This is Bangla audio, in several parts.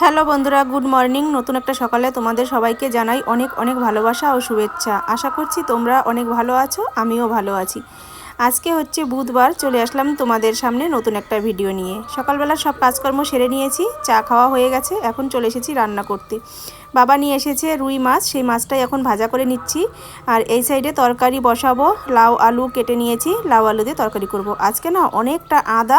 হ্যালো বন্ধুরা, গুড মর্নিং। নতুন একটা সকালে তোমাদের সবাইকে জানাই অনেক অনেক ভালোবাসা ও শুভেচ্ছা। আশা করছি তোমরা অনেক ভালো আছো, আমিও ভালো আছি। আজকে হচ্ছে বুধবার, চলে আসলাম তোমাদের সামনে নতুন একটা ভিডিও নিয়ে। সকালবেলা সব কাজকর্ম সেরে নিয়েছি, চা খাওয়া হয়ে গেছে, এখন চলে এসেছি রান্না করতে। বাবা নিয়ে এসেছে রুই মাছ, সেই মাছটাই এখন ভাজা করে নিচ্ছি। আর এই সাইডে তরকারি বসাবো, লাউ, আলু কেটে নিয়েছি, লাউ, আলু দিয়ে তরকারি করব। আজকে না অনেকটা আদা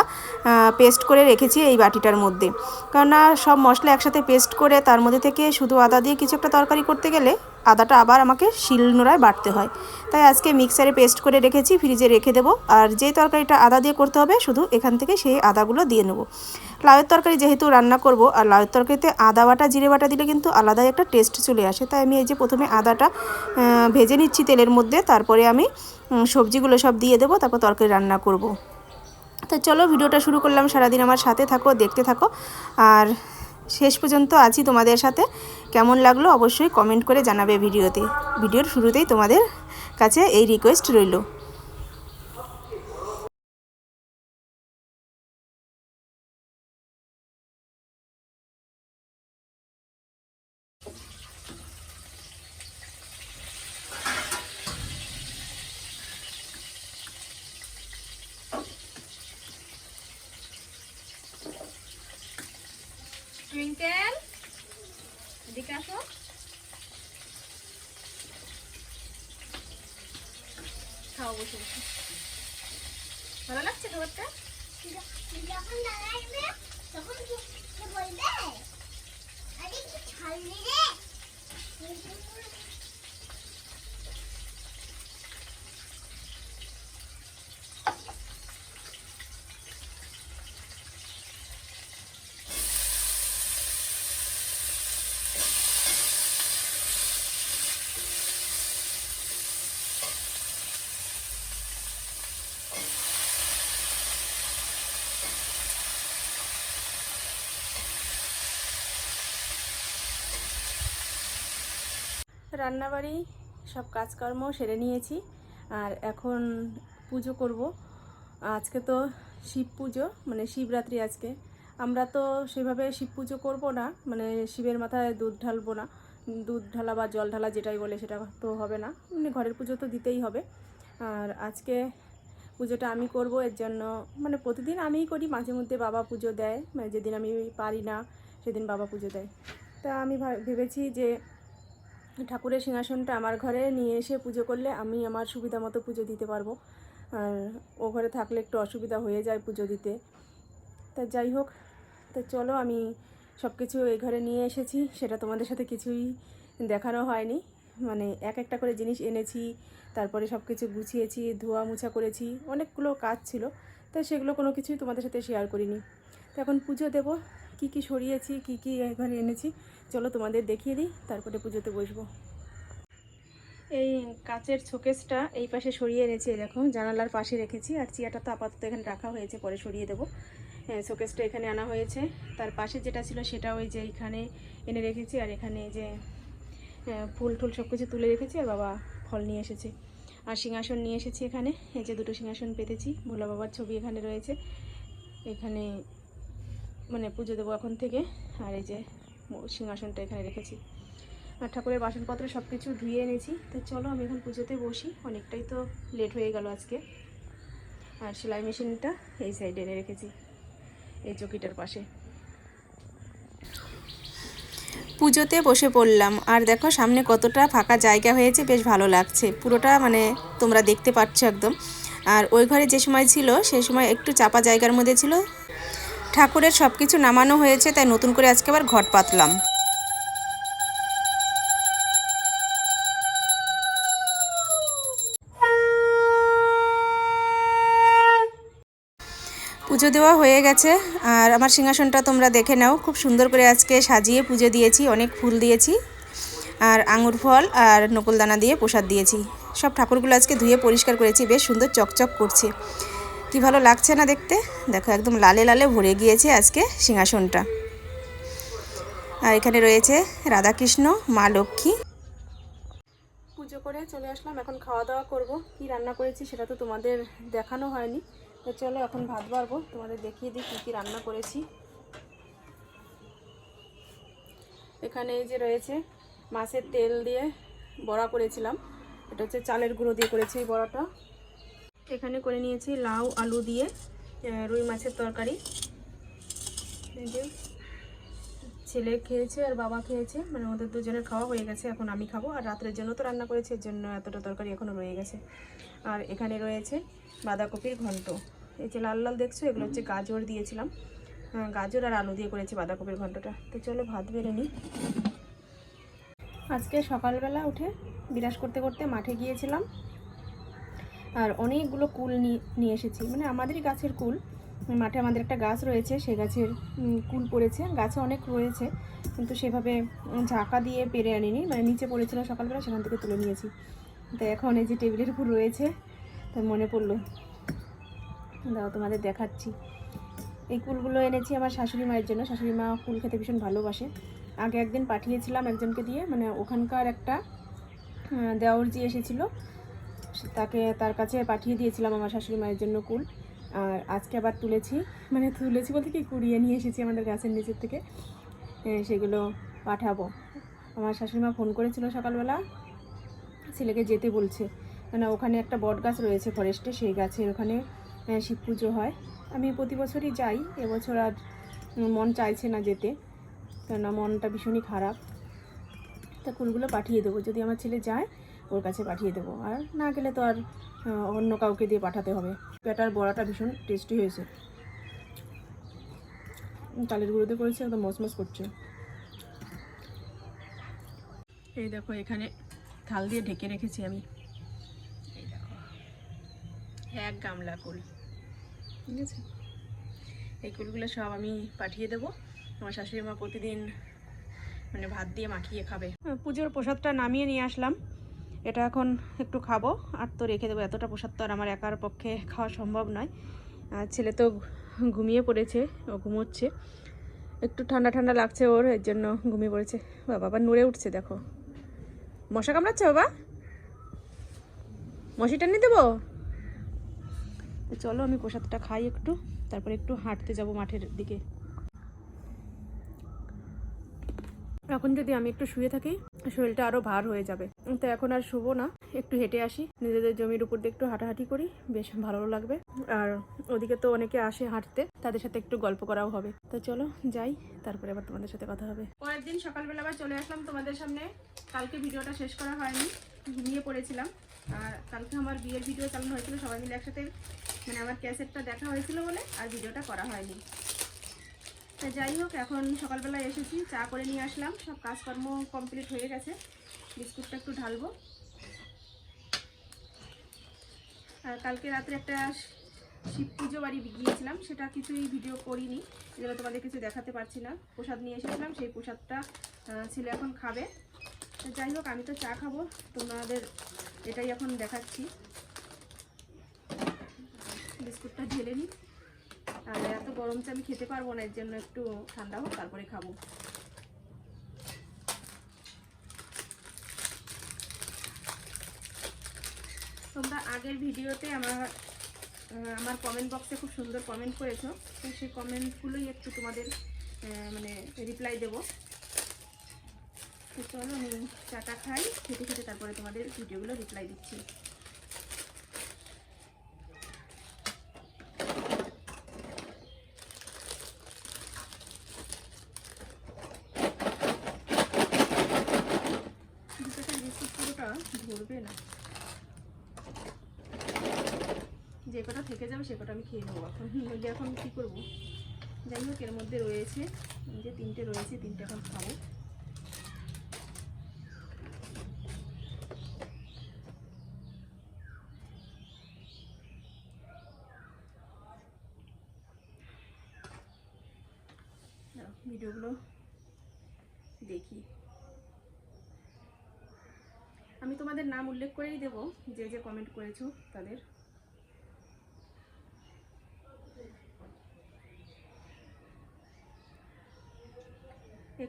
পেস্ট করে রেখেছি এই বাটিটার মধ্যে। কেননা সব মশলা একসাথে পেস্ট করে তার মধ্যে থেকে শুধু আদা দিয়ে কিছু একটা তরকারি করতে গেলে আদাটা আবার আমাকে শিলনোড়ায় বাটতে হয়। তাই আজকে মিক্সারে পেস্ট করে রেখেছি ফ্রিজে রেখে দেবো। আর যে তরকারিটা আদা দিয়ে করতে হবে, শুধু এখান থেকে সেই আদাগুলো দিয়ে নেব। লাউয়ের তরকারি যেহেতু রান্না করব, আর লাউয়ের তরকারিতে আদা বাটা, জিরে বাটা দিলে কিন্তু আলাদাই একটা টেস্ট চলে আসে। তাই আমি এই যে প্রথমে আদাটা ভেজে নিচ্ছি তেলের মধ্যে, তারপরে আমি সবজিগুলো সব দিয়ে দেবো, তারপর তরকারি রান্না করব। তা চলো ভিডিওটা শুরু করলাম, সারাদিন আমার সাথে থাকো, দেখতে থাকো। আর শেষ পর্যন্ত আছি তোমাদের সাথে। কেমন লাগল অবশ্যই কমেন্ট করে জানাবে ভিডিওতে। ভিডিওর শুরুতেই তোমাদের কাছে এই রিকোয়েস্ট রইল। এদিকে আসো। খাও বসে ভালো লাগছে খাবারটা? যখন তখন বলবে আরে কি ছাড়লি রে রান্নাবাড়ি, সব কাজকর্ম সেরে নিয়েছি। আর এখন পুজো করব। আজকে তো শিব পুজো মানে শিবরাত্রি আজকে। আমরা তো সেভাবে শিব পুজো করব না মানে শিবের মাথায় দুধ ঢালবো না। দুধ ঢালা বা জল ঢালা যেটাই বলে সেটা তো হবে না। মানে ঘরের পুজো তো দিতেই হবে। আর আজকে পুজোটা আমি করব এর জন্য মানে প্রতিদিন আমিই করি, মাঝে মধ্যে বাবা পুজো দেয়। মানে যেদিন আমি পারি না, সেদিন বাবা পুজো দেয়। তা আমি ভাব- ভেবেছি যে ঠাকুরের সিংহাসনটা আমার ঘরে নিয়ে এসে পুজো করলে আমি আমার সুবিধা মতো পুজো দিতে পারব। আর ও ঘরে থাকলে একটু অসুবিধা হয়ে যায় পুজো দিতে। তা যাই হোক, তো চলো আমি সব কিছু এই ঘরে নিয়ে এসেছি, সেটা তোমাদের সাথে কিছুই দেখানো হয়নি। মানে এক একটা করে জিনিস এনেছি, তারপরে সব কিছু গুছিয়েছি, ধোয়া মুছা করেছি, অনেকগুলো কাজ ছিল তাই সেগুলো কোনো কিছুই তোমাদের সাথে শেয়ার করিনি। তো এখন পুজো দেবো, কি কি সরিয়েছি, কি কি ঘরে এনেছি চলো তোমাদের দেখিয়ে দিই তারপরে পুজোতে বসবো। এই কাচের শোকেসটা এই পাশে সরিয়ে এনেছি দেখো জানালার পাশে রেখেছি আর চেয়ারটা তো আপাতত এখানে রাখা হয়েছে পরে সরিয়ে দেবো। হ্যাঁ শোকেসটা এখানে আনা হয়েছে। তার পাশে যেটা ছিল সেটা ওই যে এখানে এনে রেখেছি আর এখানে যে আহ, ফুল টুল সব কিছু তুলে রেখেছি আর বাবা ফল নিয়ে এসেছে। আর সিংহাসন নিয়ে এসেছি এখানে এই যে দুটো সিংহাসন পেতেছি ভোলা বাবার ছবি এখানে রয়েছে। এখানে মানে পুজো দেবো এখন থেকে আর এই যে সিংহাসনটা এখানে রেখেছি। আর ঠাকুরের বাসনপত্র সব কিছু ধুয়ে এনেছি। তো চলো আমি এখন পুজোতে বসি। অনেকটাই তো লেট হয়ে গেল আজকে। আর সেলাই মেশিনটা এই সাইডে এনে রেখেছি, এই চকিটার পাশে। পুজোতে বসে পড়লাম। আর দেখো সামনে কতটা ফাঁকা জায়গা হয়েছে, বেশ ভালো লাগছে। পুরোটা মানে তোমরা দেখতে পাচ্ছ একদম। আর ওই ঘরে যে সময় ছিল সেই সময় একটু চাপা জায়গার মধ্যে ছিল। ঠাকুরের সব কিছু নামানো হয়েছে, তাই নতুন করে আজকে আবার ঘট পাতলাম। পুজো দেওয়া হয়ে গেছে, আর আমার সিংহাসনটা তোমরা দেখে নাও। খুব সুন্দর করে আজকে সাজিয়ে পুজো দিয়েছি, অনেক ফুল দিয়েছি, আর আঙুর ফল আর নকুলদানা দিয়ে প্রসাদ দিয়েছি। সব ঠাকুরগুলো আজকে ধুয়ে পরিষ্কার করেছি, বেশ সুন্দর চকচক করছে। কি ভালো লাগছে না দেখতে? দেখো, একদম লালে লালে ভরে গিয়েছে আজকে সিংহাসনটা। আর এখানে রয়েছে রাধাকৃষ্ণ, মা লক্ষ্মী। পুজো করে চলে আসলাম, এখন খাওয়া দাওয়া করব। কি রান্না করেছি সেটা তো তোমাদের দেখানো হয়নি। তো চলো, এখন ভাত বাড়বো। তোমাদের দেখিয়ে দিই কী কী রান্না করেছি। এখানে এই যে রয়েছে মাছের তেল দিয়ে বড়া করেছিলাম। এটা হচ্ছে চালের গুঁড়ো দিয়ে করেছি এই বড়াটা। এখানে করে নিয়েছি লাউ আলু দিয়ে রুই মাছের তরকারি। ছেলে খেয়েছে আর বাবা খেয়েছে মানে ওদের দুজনের খাওয়া হয়ে গেছে এখন আমি খাব। আর রাত্রের জন্য তো রান্না করেছি এর জন্য এতটা তরকারি এখনও রয়ে গেছে। আর এখানে রয়েছে বাঁধাকপির ঘন্ট। এই যে লাল লাল দেখছ এগুলো হচ্ছে গাজর দিয়েছিলাম। হ্যাঁ, গাজর আর আলু দিয়ে করেছি বাঁধাকপির ঘন্টটা। তো চলো ভাত বেড়ে নিই। আজকে সকালবেলা উঠে বিরাস করতে করতে মাঠে গিয়েছিলাম। আর অনেকগুলো কুল নিয়ে এসেছি। মানে আমাদেরই গাছের কুল। মাঠে আমাদের একটা গাছ রয়েছে সে গাছের কুল পড়েছে। গাছে অনেক রয়েছে কিন্তু সেভাবে ঝাঁকা দিয়ে পেরে আনিনি। মানে নিচে পড়েছিল সকালবেলা সেখান থেকে তুলে নিয়েছি। তো এখন এই যে টেবিলের উপর রয়েছে তো মনে পড়ল। দাও তোমাদের দেখাচ্ছি। এই কুলগুলো এনেছি আমার শাশুড়ি মায়ের জন্য। শাশুড়ি মা কুল খেতে ভীষণ ভালোবাসে। আগে একদিন পাঠিয়েছিলাম একজনকে দিয়ে। মানে ওখানকার একটা আহ, দেওরজি এসেছিল তাকে তার কাছে পাঠিয়ে দিয়েছিলাম আমার শাশুড়ি মায়ের জন্য কুল। আর আজকে আবার তুলেছি। মানে তুলেছি বলতে কি? কুড়িয়ে নিয়ে এসেছি আমাদের গাছের নিচের থেকে। সেগুলো পাঠাবো। আমার শাশুড়ি মা ফোন করেছিল সকালবেলা। ছেলেকে যেতে বলছে। মানে ওখানে একটা বট গাছ রয়েছে ফরেস্টে সেই গাছের ওখানে শিব পুজো হয়। আমি প্রতি বছরই যাই। এবছর আর মন চাইছে না যেতে। কেননা মনটা ভীষণই খারাপ। তা কুলগুলো পাঠিয়ে দেবো। যদি আমার ছেলে যায় ওর কাছে পাঠিয়ে দেবো। আর না গেলে তো আর অন্য কাউকে দিয়ে পাঠাতে হবে। পেটার বড়াটা ভীষণ টেস্টি হয়েছে। চালের গুঁড়োতে করেছে, একদম মসমস করছে। এই দেখো, এখানে থাল দিয়ে ঢেকে রেখেছি আমি। এই দেখো, এক গামলা কুল। ঠিক আছে? এই কুলগুলো সব আমি পাঠিয়ে দেবো। আমার শাশুড়ি মা প্রতিদিন মানে ভাত দিয়ে মাখিয়ে খাবে। পুজোর প্রসাদটা নামিয়ে নিয়ে আসলাম। এটা এখন একটু খাব। আর তো রেখে দেবো, এতটা প্রসাদ তো আর আমার একার পক্ষে খাওয়া সম্ভব নয়। ছেলে তো ঘুমিয়ে পড়েছে, ও ঘুমোচ্ছে। একটু ঠান্ডা ঠান্ডা লাগছে ওর, এর জন্য ঘুমিয়ে পড়েছে। বাবা আবার নড়ে উঠছে, দেখো। মশা কামড়াচ্ছে, বাবা? মশিটা নিয়ে দেবো? চলো আমি প্রসাদটা খাই একটু, তারপরে একটু হাঁটতে যাব মাঠের দিকে। এখন যদি আমি একটু শুয়ে থাকি, শরীরটা আরও ভার হয়ে যাবে। তো এখন আর শুবো না, একটু হেঁটে আসি। নিজেদের জমির উপর দিয়ে একটু হাঁটাহাঁটি করি, বেশ ভালো লাগবে। আর ওদিকে তো অনেকে আসে হাঁটতে, তাদের সাথে একটু গল্প করাও হবে। তো চলো, যাই, তারপরে আবার তোমাদের সাথে কথা হবে। পরের দিন সকালবেলা আবার চলে আসলাম তোমাদের সামনে। কালকে ভিডিওটা শেষ করা হয়নি, ঘুমিয়ে পড়েছিলাম। আর কালকে আমার বিয়ের ভিডিও চালানো হয়েছিল, সবাই মিলে একসাথে মানে আমার ক্যাসেটটা দেখা হয়েছিল বলে, আর ভিডিওটা করা হয়নি। তা যাই হোক, এখন সকালবেলা এসেছি, চা করে নিয়ে আসলাম। সব কাজকর্ম কমপ্লিট হয়ে গেছে। বিস্কুটটা একটু ঢালবো। আর কালকে রাত্রে একটা শিব পুজো বাড়ি গিয়েছিলাম, সেটা কিছুই ভিডিও করিনি। যেগুলো তোমাদের কিছু দেখাতে পারছি না। প্রসাদ নিয়ে এসেছিলাম, সেই প্রসাদটা ছেলে এখন খাবে। যাই হোক, আমি তো চা খাব। তোমাদের এটাই এখন দেখাচ্ছি। বিস্কুটটা ঢেলে নিই। আর এত গরম চা আমি খেতে পারব না, এর জন্য একটু ঠান্ডা হোক, তারপরে খাব। তোমরা আগের ভিডিওতে আমার আমার কমেন্ট বক্সে খুব সুন্দর কমেন্ট করেছ, তো সেই কমেন্টগুলোই একটু তোমাদের মানে রিপ্লাই দেবো। তো চলো আমি চাটা খাই, খেতে খেতে তারপরে তোমাদের ভিডিওগুলো রিপ্লাই দিচ্ছি দুটোটা বিস্কুট পুরোটা ধরবে না যে কটা কটা আমি খেয়ে নেব এখন। নইলে এখন কী করব? যাই হোক, এর মধ্যে রয়েছে যে তিনটে রয়েছে, তিনটে এখন খাব। ভিডিওগুলো দেখি। আমি তোমাদের নাম উল্লেখ করেই দেবো, যে যে কমেন্ট করেছ তাদের।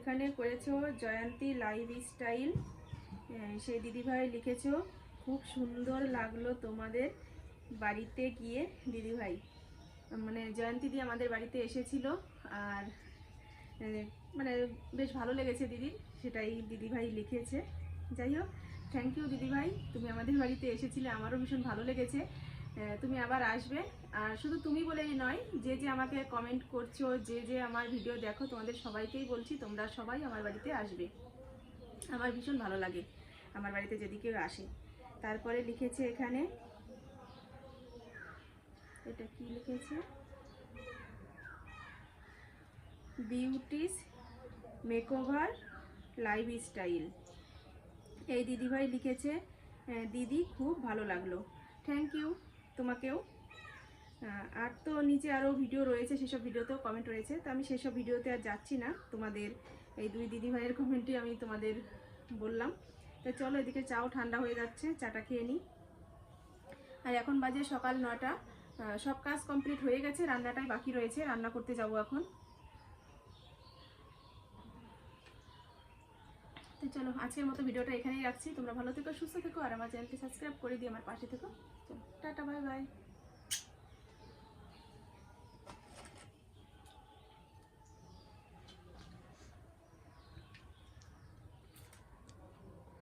এখানে করেছ জয়ন্তী লাইফ স্টাইল সেই দিদিভাই লিখেছো, খুব সুন্দর লাগল তোমাদের বাড়িতে গিয়ে দিদিভাই। মানে জয়ন্তী দি আমাদের বাড়িতে এসেছিল আর মানে বেশ ভালো লেগেছে দিদির, সেটাই দিদিভাই লিখেছে। যাই হোক থ্যাংক ইউ দিদিভাই, তুমি আমাদের বাড়িতে এসেছিলে, আমারও ভীষণ ভালো লেগেছে। তুমি আবার আসবে। আর শুধু তুমি বলেই নয়, যে যে আমাকে কমেন্ট করছ, যে যে আমার ভিডিও দেখো, তোমাদের সবাইকেই বলছি, তোমরা সবাই আমার বাড়িতে আসবে। আমার ভীষণ ভালো লাগে আমার বাড়িতে যদি কেউ আসে। তারপরে লিখেছে এখানে, এটা কি লিখেছে? বিউটিস মেকওভার লাইফ স্টাইল এই দিদিভাই লিখেছে দিদি, খুব ভালো লাগল। থ্যাংক ইউ তোমাকেও। আর তো নিচে আরও ভিডিও রয়েছে, সেসব ভিডিওতেও কমেন্ট রয়েছে। তো আমি সেসব ভিডিওতে আর যাচ্ছি না। তোমাদের, এই দুই দিদিভাইয়ের কমেন্টই আমি তোমাদের বললাম। তো চলো এদিকে চাও ঠান্ডা হয়ে যাচ্ছে, চাটা খেয়ে নিই। আর এখন বাজে সকাল নটা সব কাজ কমপ্লিট হয়ে গেছে, রান্নাটাই বাকি রয়েছে, রান্না করতে যাব এখন। তো চলো, আজকের মতো ভিডিওটা এখানেই রাখছি। তোমরা ভালো থেকো, সুস্থ থেকো, আর আমার চ্যানেলটি সাবস্ক্রাইব করে দিয়ে আমার পাশে থেকো। চলো, টাটা, বাই বাই।